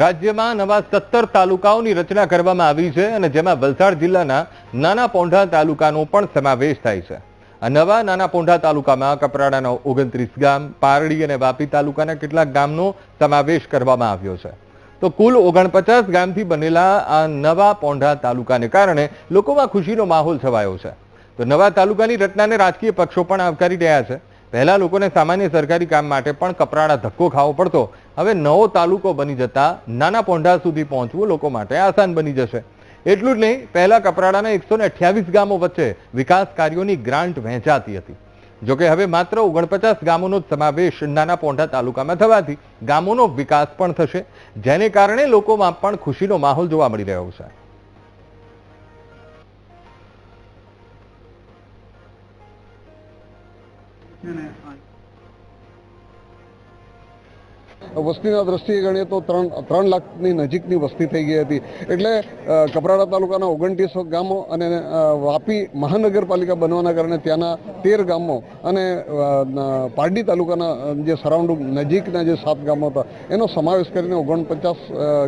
રાજ્યમાં નવા સત્તર તાલુકાઓની રચના કરવામાં આવી છે અને જેમાં વલસાડ જિલ્લાના નાના પોંઢા તાલુકાનો પણ સમાવેશ થાય છે. આ નવા નાના પોંઢા તાલુકામાં કપરાડાના ઓગણત્રીસ ગામ, પારડી અને વાપી તાલુકાના કેટલાક ગામનો સમાવેશ કરવામાં આવ્યો છે. તો કુલ ઓગણપચાસ ગામથી બનેલા આ નવા પોંઢા તાલુકાને કારણે લોકોમાં ખુશીનો માહોલ છવાયો છે. તો નવા તાલુકાની રચનાને રાજકીય પક્ષો પણ આવકારી રહ્યા છે. પહેલા લોકોને સામાન્ય સરકારી કામ માટે પણ કપરાડા ધક્કો ખાવો પડતો. હવે નવો તાલુકો બની જતા નાના પોંઢા સુધી પહોંચવું લોકો માટે આસાન બની જશે. એટલું જ નહીં, પહેલા કપરાડાના એકસો ગામો વચ્ચે વિકાસ કાર્યોની ગ્રાન્ટ વહેંચાતી હતી. જોકે હવે માત્ર ઓગણપચાસ ગામોનો સમાવેશ નાના પોંઢા તાલુકામાં થવાથી ગામોનો વિકાસ પણ થશે, જેને કારણે લોકોમાં પણ ખુશીનો માહોલ જોવા મળી રહ્યો છે. 奶奶，啊。વસ્તીના દ્રષ્ટિએ ગણીએ તો ત્રણ ત્રણ લાખની નજીકની વસ્તી થઈ ગઈ હતી. એટલે કપરાડા તાલુકાના ઓગણત્રીસ ગામો અને વાપી મહાનગરપાલિકા બનવાના કારણે ત્યાંના તેર ગામો અને પારડી તાલુકાના જે સરાઉન્ડિંગ નજીકના જે સાત ગામો હતા, એનો સમાવેશ કરીને ઓગણપચાસ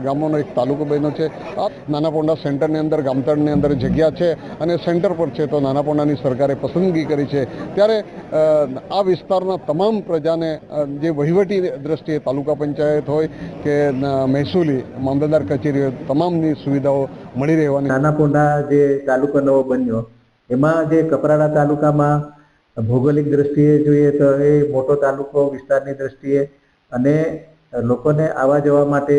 ગામોનો એક તાલુકો બન્યો છે. આ નાનાપોંડા સેન્ટરની અંદર, ગામતળની અંદર જગ્યા છે અને સેન્ટર પર છે તો નાનાપોંડાની સરકારે પસંદગી કરી છે. ત્યારે આ વિસ્તારના તમામ પ્રજાને જે વહીવટી દ્રષ્ટિએ તાલુકા પંચાયત હોય કે મહેસૂલી, મામલતદાર કચેરી હોય તમામની સુવિધાઓ મળી રહેવાની. નાના પોંડા જે તાલુકો નવો બન્યો, એમાં જે કપરાડા તાલુકામાં ભૌગોલિક દ્રષ્ટિએ જોઈએ તો એ મોટો તાલુકો વિસ્તારની દ્રષ્ટિએ અને લોકોને આવવા જવા માટે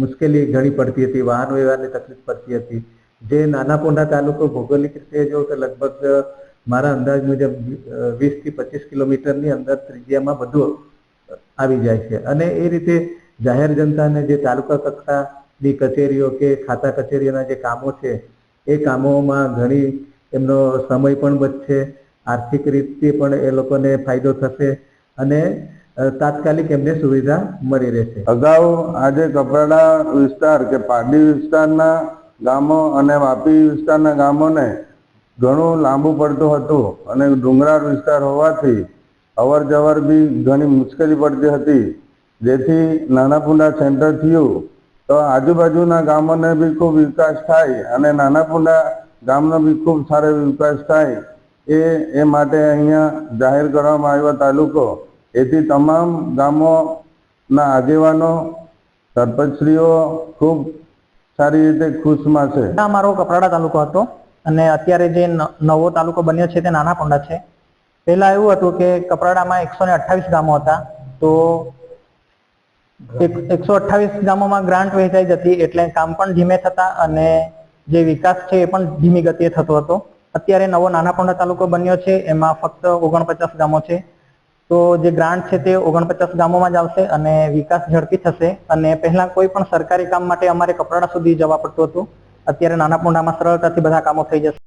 મુશ્કેલી ઘણી પડતી હતી, વાહન વ્યવહારની તકલીફ પડતી હતી. જે નાના પોંડા તાલુકો ભૌગોલિક રીતે જો તો લગભગ મારા અંદાજ મુજબ વીસથી પચીસ કિલોમીટરની અંદર ત્રિજ્યામાં બધું આવી જાય છે. અને એ રીતે જાહેર જનતાને જે તાલુકા કક્ષાની કચેરીઓ કે ખાતા કચેરીઓના જે કામો છે, એ કામોમાં ઘણી એમનો સમય પણ બચશે, આર્થિક રીતે પણ એ લોકોને ફાયદો થશે અને તાત્કાલિક એમને સુવિધા મળી રહેશે. અગાઉ આજે કપરાડા વિસ્તાર કે પારડી વિસ્તારના ગામો અને વાપી વિસ્તારના ગામોને ઘણું લાંબુ પડતું હતું અને ડુંગરાળ વિસ્તાર હોવાથી અવર જવર બી ઘણી મુશ્કેલી પડતી હતી. જેથી નાના પુંડા સેન્ટર થયું. તો આજુબાજુના ગામોને બી ખૂબ વિકાસ થાય અને નાના પુંડા ગામનો બી ખૂબ સારો વિકાસ થાય એ એ માટે અહીંયા જાહેર કરવામાં આવ્યો તાલુકો. એથી તમામ ગામોના આગેવાનો, સરપંચશ્રીઓ ખૂબ સારી રીતે ખુશમાં છે મારો કપરાડા તાલુકો હતો અને અત્યારે જે નવો તાલુકો બન્યો છે તે નાના પોંડા છે. પહેલા એવું હતું કે કપરાડામાં એકસો ને અઠ્ઠાવીસ ગામો હતા, તો એકસો અઠ્ઠાવીસ ગામોમાં ગ્રાન્ટ વહેંચાઈ જતી એટલે કામ પણ ધીમે થતા અને જે વિકાસ છે એ પણ ધીમી ગતિએ થતો હતો. અત્યારે નવો નાનાપોંડા તાલુકો બન્યો છે, એમાં ફક્ત ઓગણપચાસ ગામો છે. તો જે ગ્રાન્ટ છે તે ઓગણપચાસ ગામોમાં જ આવશે અને વિકાસ ઝડપી થશે અને પહેલા કોઈ પણ સરકારી કામ માટે અમારે કપરાડા સુધી જવા પડતું હતું. અત્યારે નાનાપોંડામાં સરળતાથી બધા કામો થઈ જશે.